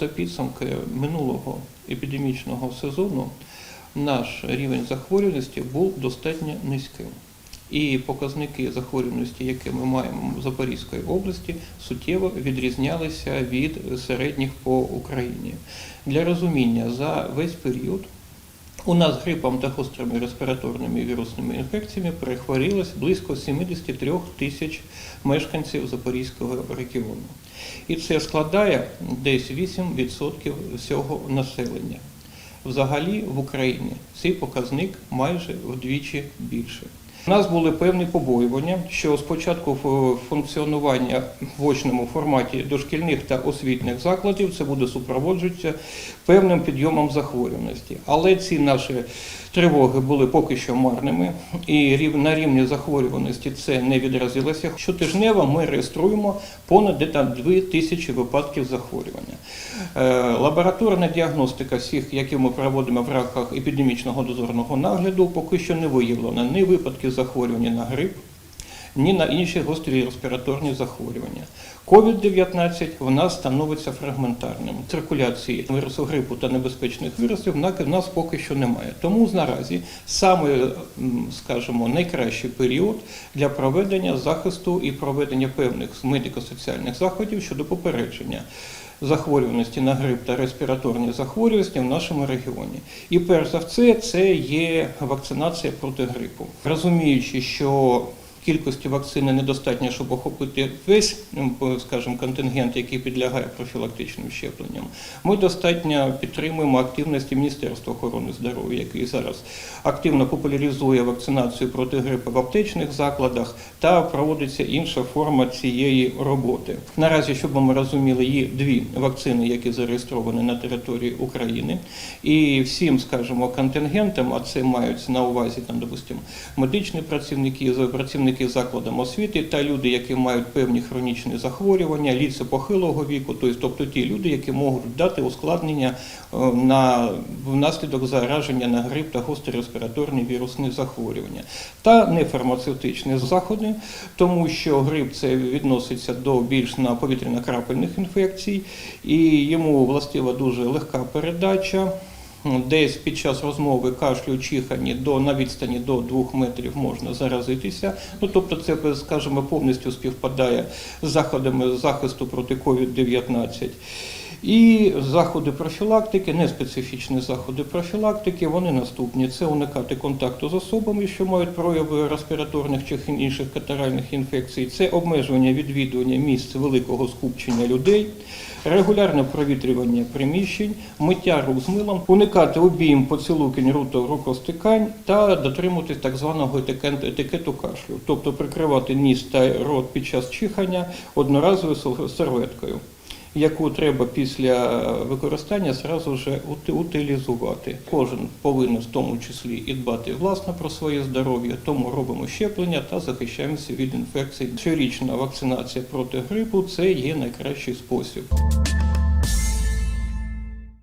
За підсумки минулого епідемічного сезону наш рівень захворюваності був достатньо низьким. І показники захворюваності, які ми маємо в Запорізької області, суттєво відрізнялися від середніх по Україні. Для розуміння за весь період у нас грипом та гострими респіраторними вірусними інфекціями перехворілось близько 73 тисяч мешканців Запорізького регіону. І це складає десь 8% всього населення. Взагалі в Україні цей показник майже вдвічі більше. У нас були певні побоювання, що спочатку функціонування в очному форматі дошкільних та освітніх закладів це буде супроводжуватися певним підйомом захворюваності. Але ці наші тривоги були поки що марними, і на рівні захворюваності це не відразилося. Щотижнево ми реєструємо понад 2 тисячі випадків захворювання. Е, Лабораторна діагностика всіх, які ми проводимо в рамках епідемічного дозорного нагляду, поки що не виявлено ні випадків захворювання на грип, ні на інші гострі респіраторні захворювання. COVID-19 в нас становиться фрагментарним. Циркуляції вірусу грипу та небезпечних вірусів в на- в нас поки що немає. Тому наразі саме, скажімо, найкращий період для проведення захисту і проведення певних медико-соціальних заходів щодо попередження захворюваності на грип та респіраторні захворюваності в нашому регіоні. І перш за все, це є вакцинація проти грипу. Розуміючи, що Кількості вакцини недостатньо, щоб охопити весь, ну, скажімо, контингент, який підлягає профілактичним щепленням. Ми достатньо підтримуємо активності Міністерства охорони здоров'я, який зараз активно популяризує вакцинацію проти грипу в аптечних закладах та проводиться інша форма цієї роботи. Наразі, щоб ми розуміли, є дві вакцини, які зареєстровані на території України, і всім, скажімо, контингентам, а це мають на увазі там, допустимо, медичні працівники, за- працівники закладів освіти та люди, які мають певні хронічні захворювання, ліце похилого віку, тобто, ті люди, які можуть дати ускладнення е, на внаслідок зараження на грип та гострі респіраторні вірусні захворювання, та нефармацевтичні заходи, тому що грип це відноситься до більш на повітряно-крапельних інфекцій, і йому властива дуже легка передача. Десь під час розмови кашлю, чихані до на відстані до 2 метрів можна заразитися. Ну тобто, це скажімо, повністю співпадає з заходами захисту проти COVID-19. І заходи профілактики, неспецифічні заходи профілактики, вони наступні. Це уникати контакту з особами, що мають прояви респіраторних чи інших катаральних інфекцій, це обмежування відвідування місць великого скупчення людей, регулярне провітрювання приміщень, миття рук з милом, уникати обійм, поцілунків, руту, рукостикань та дотримуватись так званого етикет- етикету кашлю, тобто прикривати ніс та рот під час чихання одноразовою серветкою яку треба після використання зразу вже утилізувати. Кожен повинен в тому числі і дбати власне про своє здоров'я, тому робимо щеплення та захищаємося від інфекцій. Щорічна вакцинація проти грипу це є найкращий спосіб.